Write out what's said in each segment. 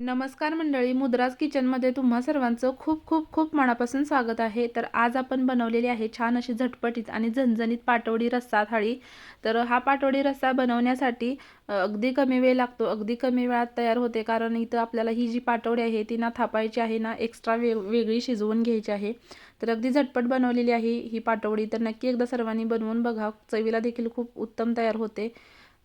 नमस्कार मंडळी मुद्राज किचनमध्ये तुम्हा सर्वांचं खूप खूप खूप मनापासून स्वागत आहे. तर आज आपण बनवलेली आहे छान अशी झटपटीत आणि झणझणीत पाटवडी रस्सा थाळी. तर हा पाटवडी रस्सा बनवण्यासाठी अगदी कमी वेळ लागतो. अगदी कमी वेळात तयार होते कारण इथं आपल्याला ही जी पाटवडी आहे ती ना थापायची आहे ना एक्स्ट्रा वे वेगळी शिजवून घ्यायची आहे. तर अगदी झटपट बनवलेली आहे ही पाटवडी तर नक्की एकदा सर्वांनी बनवून बघा. चवीला देखील खूप उत्तम तयार होते.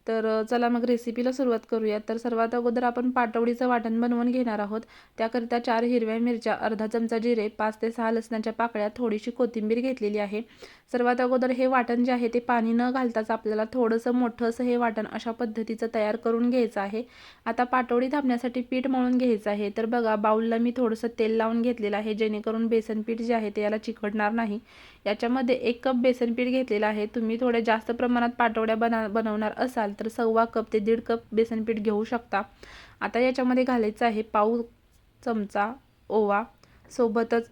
तर चला मग रेसिपीला सुरुवात करूया. तर सर्वात अगोदर आपण पाटवडीचं वाटण बनवून घेणार आहोत. त्याकरिता चार हिरव्या मिरच्या अर्धा चमचा जिरे पाच ते सहा लसणाच्या पाकळ्या थोडीशी कोथिंबीर घेतलेली आहे. सर्वात अगोदर हे वाटण जे आहे ते पाणी न घालताच आपल्याला थोडंसं मोठं असं हे वाटण अशा पद्धतीचं तयार करून घ्यायचं आहे. आता पाटवडी थापण्यासाठी पीठ मळून घ्यायचं आहे. तर बघा बाऊलला मी थोडंसं तेल लावून घेतलेलं आहे जेणेकरून बेसन पीठ जे आहे ते याला चिकटणार नाही. याच्यामध्ये एक कप बेसन पीठ घेतलेलं आहे. तुम्ही थोड्या जास्त प्रमाणात पाटवड्या बना बनवणार असाल तर सव्वा कप ते दीड कप बेसन पीठ घेऊ शकता. आता याच्यामध्ये घालायचं आहे पाव चमचा ओवा. सोबतच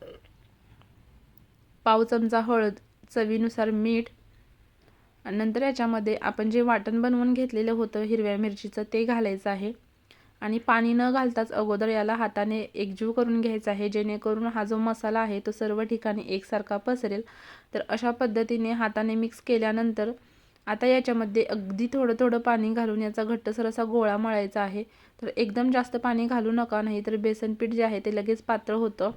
पाव चमचा हळद चवीनुसार मीठ. नंतर याच्यामध्ये आपण जे वाटण बनवून घेतलेलं होतं हिरव्या मिरचीचं ते घालायचं आहे. आणि पाणी न घालताच अगोदर याला हाताने एकजीव करून घ्यायचा आहे. जेणेकरून हा जो मसाला आहे तो सर्व ठिकाणी एकसारखा पसरेल. तर अशा पद्धतीने हाताने मिक्स केल्यानंतर आता याच्यामध्ये अगदी थोडं थोडं पाणी घालून याचा घट्टसर असा गोळा मळायचा आहे. तर एकदम जास्त पाणी घालू नका नाही तर बेसन पीठ जे आहे ते लगेच पातळ होतं.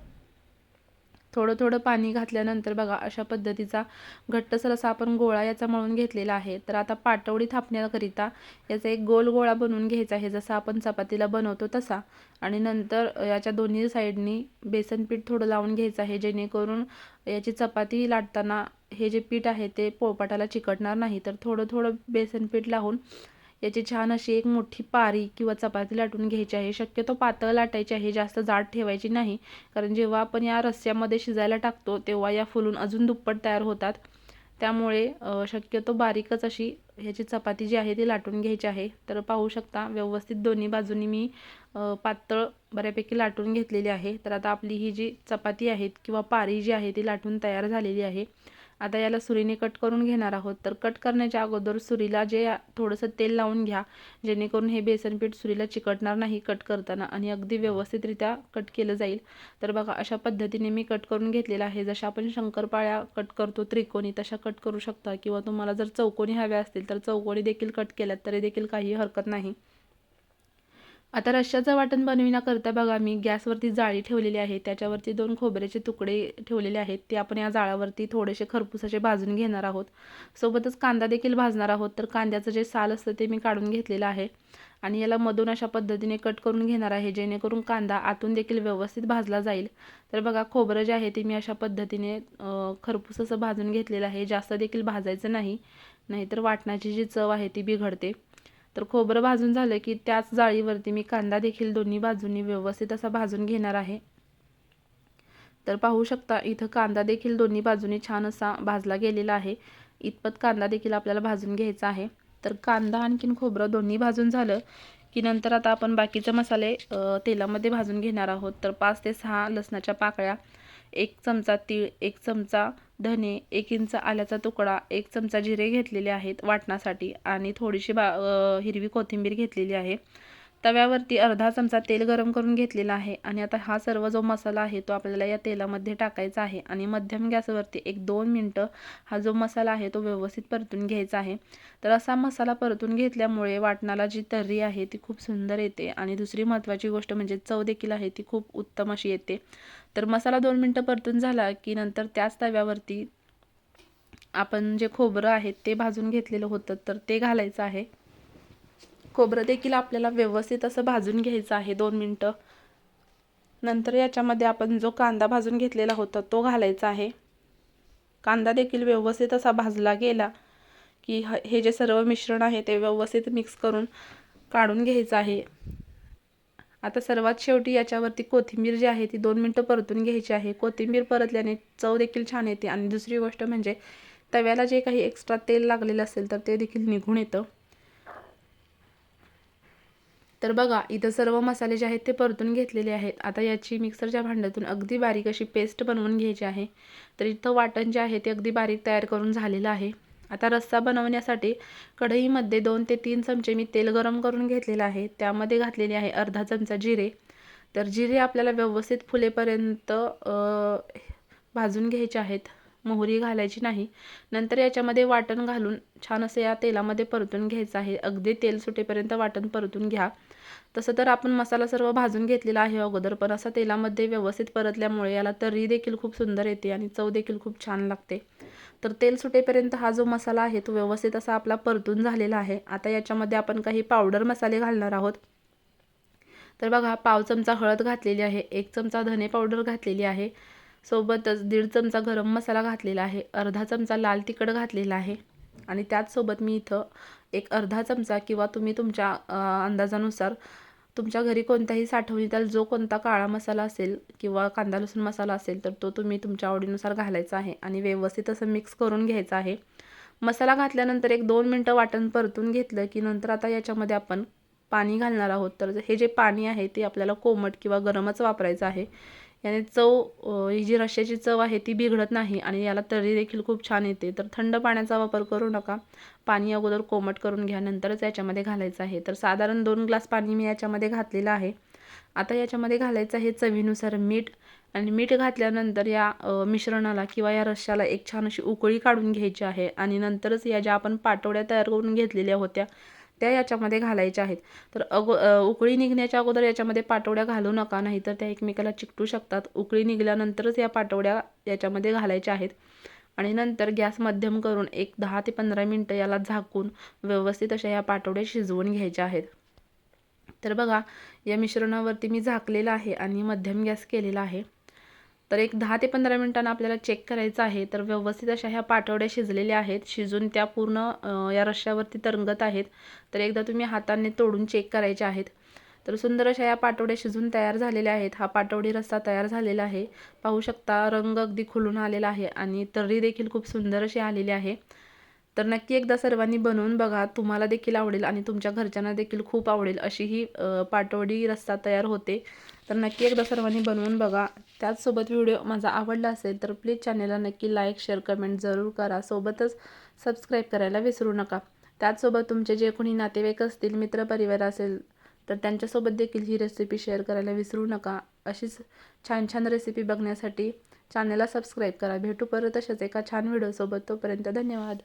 थोडं थोडं पाणी घातल्यानंतर बघा अशा पद्धतीचा घट्टसर असा आपण गोळा याचा मळून घेतलेला आहे. तर आता पाटवडी थापण्याकरिता याचा एक गोल गोळा बनवून घ्यायचा आहे. जसा आपण चपातीला बनवतो तसा. आणि नंतर याच्या दोन्ही साईडनी बेसन पीठ थोडं लावून घ्यायचं आहे. जेणेकरून याची चपाती लाटताना हे जे पीठ आहे ते पोळपाटाला चिकटणार नाही. तर थोडं थोडं बेसन पीठ लावून याची छान अशी एक मोठी पारी किंवा चपाती लाटून घ्यायची आहे. शक्यतो पातळ लाटायची आहे जास्त जाड ठेवायची नाही. कारण जेव्हा आपण या रस्स्यामध्ये शिजायला टाकतो तेव्हा या फुलून अजून दुप्पट तयार होतात. त्यामुळे शक्यतो बारीकच अशी ह्याची चपाती जी आहे ती लाटून घ्यायची आहे. तर पाहू शकता व्यवस्थित दोन्ही बाजूनी मी पातळ बऱ्यापैकी लाटून घेतलेली आहे. तर आता आपली ही जी चपाती आहे किंवा पारी जी आहे ती लाटून तयार झालेली आहे. आता याला सुरीने कट करून घेणार आहोत. तर कट करण्याच्या अगोदर सुरीला जे थोडंसं तेल लावून घ्या जेणेकरून हे बेसन पीठ सुरीला चिकटणार नाही कट करताना आणि अगदी व्यवस्थितरित्या कट केलं जाईल. तर बघा अशा पद्धतीने मी कट करून घेतलेला आहे. जशा आपण शंकरपाळ्या कट करतो त्रिकोणी तशा कट करू शकता. किंवा तुम्हाला जर चौकोनी हव्या असतील तर चौकोनी देखील कट केल्यात तरी देखील काही हरकत नाही. आता रश्श्याचं वाटण बनविण्याकरता बघा मी गॅसवरती जाळी ठेवलेली आहे. त्याच्यावरती दोन खोबऱ्याचे तुकडे ठेवलेले आहेत. ते आपण या जाळावरती थोडेसे खरपूसाचे भाजून घेणार आहोत. सोबतच कांदा देखील भाजणार आहोत. तर कांद्याचं जे साल असतं ते मी काढून घेतलेलं आहे. आणि याला मधून अशा पद्धतीने कट करून घेणार आहे जेणेकरून कांदा आतून देखील व्यवस्थित भाजला जाईल. तर बघा खोबरं जे आहे ते मी अशा पद्धतीने खरपूस असं भाजून घेतलेलं आहे. जास्त देखील भाजायचं नाही. नाहीतर वाटणाची जी चव आहे ती बिघडते. तर खोबरं भाजून झालं की त्याच जाळीवरती मी कांदा देखील दोन्ही बाजूंनी व्यवस्थित असा भाजून घेणार आहे. तर पाहू शकता इथं कांदा देखील दोन्ही बाजूनी छान असा भाजला गेलेला आहे. इतपत कांदा देखील आपल्याला भाजून घ्यायचा आहे. तर कांदा आणखीन खोबरं दोन्ही भाजून झालं की नंतर आता आपण बाकीचे मसाले तेलामध्ये भाजून घेणार आहोत. तर पाच ते सहा लसणाच्या पाकळ्या एक चमचा तीळ एक चमचा धने एक इंच आल्याचा तुकडा एक चमचा जिरे घेतलेले आहेत वाटण्यासाठी आणि थोडीशी बा हिरवी कोथिंबीर घेतलेली आहे. तव्यावरती अर्धा चमचा तेल गरम करून घेतलेला आहे आणि आता हा सर्व जो मसाला आहे तो आपल्याला या तेलामध्ये टाकायचा आहे आणि मध्यम गॅसवरती एक दोन मिनटं हा जो मसाला आहे तो व्यवस्थित परतून घ्यायचा आहे. तर असा मसाला परतून घेतल्यामुळे वाटणाला जी तर्री आहे ती खूप सुंदर येते आणि दुसरी महत्त्वाची गोष्ट म्हणजे चव देखील आहे ती खूप उत्तम अशी येते. तर मसाला दोन मिनटं परतून झाला की नंतर त्याच तव्यावरती आपण जे खोबरं आहे ते भाजून घेतलेलं होतं तर ते घालायचं आहे. खोबरं देखील आपल्याला व्यवस्थित असं भाजून घ्यायचं आहे दोन मिनटं. नंतर याच्यामध्ये आपण जो कांदा भाजून घेतलेला होता तो घालायचा आहे. कांदा देखील व्यवस्थित असा भाजला गेला की हे जे सर्व मिश्रण आहे ते व्यवस्थित मिक्स करून काढून घ्यायचं आहे. आता सर्वात शेवटी याच्यावरती कोथिंबीर जी आहे ती दोन मिनटं परतून घ्यायची आहे. कोथिंबीर परतल्याने चव देखील छान येते आणि दुसरी गोष्ट म्हणजे तव्याला जे काही एक्स्ट्रा तेल लागलेलं असेल तर ते देखील निघून येतं. तर बघा इथं सर्व मसाले जे आहेत ते परतून घेतलेले आहेत. आता याची मिक्सरच्या भांड्यातून अगदी बारीक अशी पेस्ट बनवून घ्यायची आहे. तर इथं वाटण जे आहे ते अगदी बारीक तयार करून झालेलं आहे. आता रस्सा बनवण्यासाठी कढईमध्ये दोन ते तीन चमचे मी तेल गरम करून घेतलेलं आहे. त्यामध्ये घातलेले आहे अर्धा चमचा जिरे. तर जिरे आपल्याला व्यवस्थित फुलेपर्यंत भाजून घ्यायचे आहेत. मोहरी घालायची नाही. नंतर याच्यामध्ये वाटण घालून छान असं या तेलामध्ये परतून घ्यायचं आहे. अगदी तेल सुटेपर्यंत वाटण परतून घ्या. तसं तर आपण मसाला सर्व भाजून घेतलेला आहे अगोदर पण असा तेलामध्ये व्यवस्थित परतल्यामुळे याला तर्री देखील खूप सुंदर येते आणि चव देखील खूप छान लागते. तर तेल सुटेपर्यंत हा जो मसाला आहे तो व्यवस्थित असा आपला परतून झालेला आहे. आता याच्यामध्ये आपण काही पावडर मसाले घालणार आहोत. तर बघा पाव चमचा हळद घातलेली आहे एक चमचा धने पावडर घातलेली आहे सोबतच दीड चमचा गरम मसाला घातलेला आहे अर्धा चमचा लाल तिखट घातलेला आहे. आणि त्याचसोबत मी इथं एक अर्धा चमचा किंवा तुम्ही तुमच्या अंदाजानुसार तुमच्या घरी कोणत्याही साठवणीतील जो कोणता काळा मसाला असेल किंवा कांदा लसूण मसाला असेल तर तो तुम्ही तुमच्या आवडीनुसार घालायचा आहे आणि व्यवस्थित असं मिक्स करून घ्यायचा आहे. मसाला घातल्यानंतर एक दोन मिनटं वाटण परतून घेतलं की नंतर आता याच्यामध्ये आपण पाणी घालणार आहोत. तर हे जे पाणी आहे ते आपल्याला कोमट किंवा गरमच वापरायचं आहे. याने चव ही जी रश्श्याची चव आहे ती बिघडत नाही आणि याला तरी देखील खूप छान येते. तर थंड पाण्याचा वापर करू नका. पाणी अगोदर कोमट करून घ्या नंतरच याच्यामध्ये घालायचं आहे. तर साधारण दोन ग्लास पाणी मी याच्यामध्ये घातलेलं आहे. आता याच्यामध्ये घालायचं आहे चवीनुसार मीठ आणि मीठ घातल्यानंतर या मिश्रणाला किंवा या रश्श्याला एक छान अशी उकळी काढून घ्यायची आहे आणि नंतरच या ज्या आपण पाटवड्या तयार करून घेतलेल्या होत्या त्या याच्यामध्ये घालायच्या आहेत. तर अगो उकळी निघण्याच्या अगोदर याच्यामध्ये पाटवड्या घालू नका नाहीतर त्या एकमेकाला चिकटू शकतात. उकळी निघाल्यानंतरच या पाटवड्या याच्यामध्ये घालायच्या आहेत. आणि नंतर गॅस मध्यम करून एक दहा ते पंधरा मिनटं याला झाकून व्यवस्थित अशा या पाटवड्या शिजवून घ्यायच्या आहेत. तर बघा या मिश्रणावरती मी झाकलेलं आहे आणि मध्यम गॅस केलेला आहे. तर एक दहा ते पंधरा मिनटांना आपल्याला चेक करायचं आहे. तर व्यवस्थित अशा ह्या पाटवड्या शिजलेल्या आहेत. शिजून त्या पूर्ण या रश्श्यावरती तरंगत आहेत. तर एकदा तुम्ही हाताने तोडून चेक करायचे आहेत. तर सुंदर अशा या पाटवड्या शिजून तयार झालेल्या आहेत. हा पाटवडी रस्सा तयार झालेला आहे. पाहू शकता रंग अगदी खुलून आलेला आहे आणि तर्री देखील खूप सुंदर अशी आलेली आहे. तर नक्की एकदा सर्वांनी बनवून बघा. तुम्हाला देखील आवडेल आणि तुमच्या घरच्यांना देखील खूप आवडेल अशी ही पाटवडी रस्सा तयार होते. तर नक्की एकदा सर्वांनी बनवून बघा. त्याचसोबत व्हिडिओ माझा आवडला असेल तर प्लीज चॅनेलला नक्की लाईक शेअर कमेंट जरूर करा. सोबतच सबस्क्राईब करायला विसरू नका. त्याचसोबत तुमचे जे कोणी नातेवाईक असतील मित्रपरिवार असेल तर त्यांच्यासोबत देखील ही रेसिपी शेअर करायला विसरू नका. अशीच छान छान रेसिपी बघण्यासाठी चॅनलला सबस्क्राईब करा. भेटू परत अशाच एका छान व्हिडिओसोबत तोपर्यंत धन्यवाद.